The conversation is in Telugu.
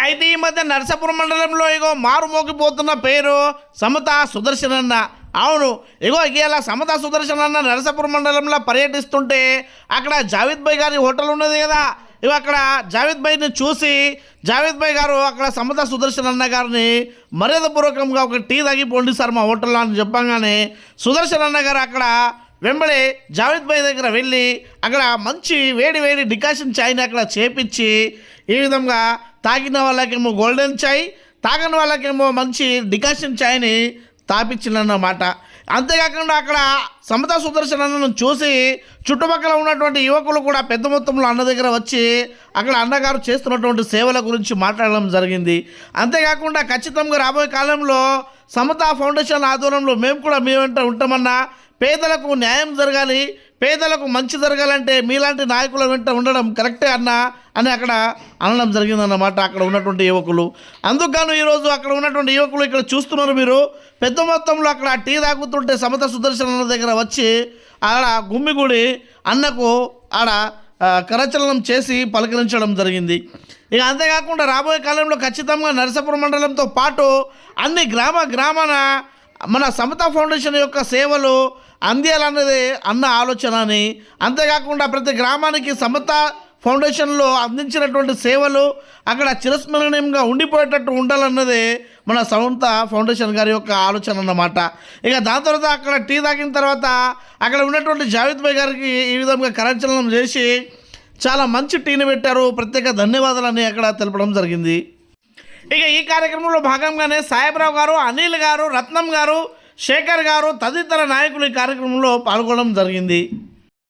అయితే ఈ మధ్య నరసాపురం మండలంలో ఇగో మారుమోగిపోతున్న పేరు సమత సుదర్శన్ అన్న అవును ఇగో ఇలా సమత సుదర్శన్ అన్న నరసాపురం మండలంలో పర్యటిస్తుంటే అక్కడ జావేద్ భాయ్ గారి హోటల్ ఉన్నది కదా. ఇవి అక్కడ జావేద్ భాయ్ని చూసి జావేద్ భాయ్ గారు అక్కడ సమత సుదర్శన్ అన్న గారిని మర్యాదపూర్వకంగా ఒక టీ తాగిపోండి సార్ మా హోటల్లో అని చెప్పంగానే సుదర్శన్ అన్న గారు అక్కడ వెంబడి జావేద్ భాయ్ దగ్గర వెళ్ళి అక్కడ మంచి వేడి వేడి డికాషన్ చాయ్ని అక్కడ చేపించి ఈ విధంగా తాగిన వాళ్ళకేమో గోల్డెన్ చాయ్ తాగని వాళ్ళకేమో మంచి డికాషన్ చాయ్ని తాపించిందన్నమాట అంతేకాకుండా అక్కడ సమతా సుదర్శనను చూసి చుట్టుపక్కల ఉన్నటువంటి యువకులు కూడా పెద్ద మొత్తంలో అన్న దగ్గర వచ్చి అక్కడ అన్నగారు చేస్తున్నటువంటి సేవల గురించి మాట్లాడడం జరిగింది. అంతేకాకుండా ఖచ్చితంగా రాబోయే కాలంలో సమతా ఫౌండేషన్ ఆధ్వర్యంలో మేము కూడా మీ వెంట ఉంటామన్నా పేదలకు న్యాయం జరగాలి పేదలకు మంచి జరగాలంటే మీలాంటి నాయకుల వెంట ఉండడం కరెక్టే అన్న అని అక్కడ అనడం జరిగిందన్నమాట అక్కడ ఉన్నటువంటి యువకులు. అందుకను ఈరోజు అక్కడ ఉన్నటువంటి యువకులు ఇక్కడ చూస్తున్నారు మీరు. పెద్ద మొత్తంలో అక్కడ టీ తాగుతుంటే సమత సుదర్శన్ అన్న దగ్గర వచ్చి ఆడ గుమ్మిగూడి అన్నకు ఆడ కరచలనం చేసి పలకరించడం జరిగింది. ఇక అంతేకాకుండా రాబోయే కాలంలో ఖచ్చితంగా నరసాపురం మండలంతో పాటు అన్ని గ్రామ గ్రామాన మన సమత ఫౌండేషన్ యొక్క సేవలు అందియాలన్నది అన్న ఆలోచన అని అంతేకాకుండా ప్రతి గ్రామానికి సమత ఫౌండేషన్లో అందించినటువంటి సేవలు అక్కడ చిరస్మరణీయంగా ఉండిపోయేటట్టు ఉండాలన్నదే మన సమంత ఫౌండేషన్ గారి యొక్క ఆలోచన అన్నమాట. ఇక దాని తర్వాత అక్కడ టీ తాగిన తర్వాత అక్కడ ఉన్నటువంటి జావేద్ భాయ్ గారికి ఈ విధంగా కరచలనం చేసి చాలా మంచి టీని పెట్టారు. ప్రత్యేక ధన్యవాదాలని అక్కడ తెలపడం జరిగింది. ఇక ఈ కార్యక్రమంలో భాగంగానే సాహెబ్రావు గారు అనిల్ గారు రత్నం గారు శేఖర్ గారు తదితర నాయకులు ఈ కార్యక్రమంలో పాల్గొనడం జరిగింది.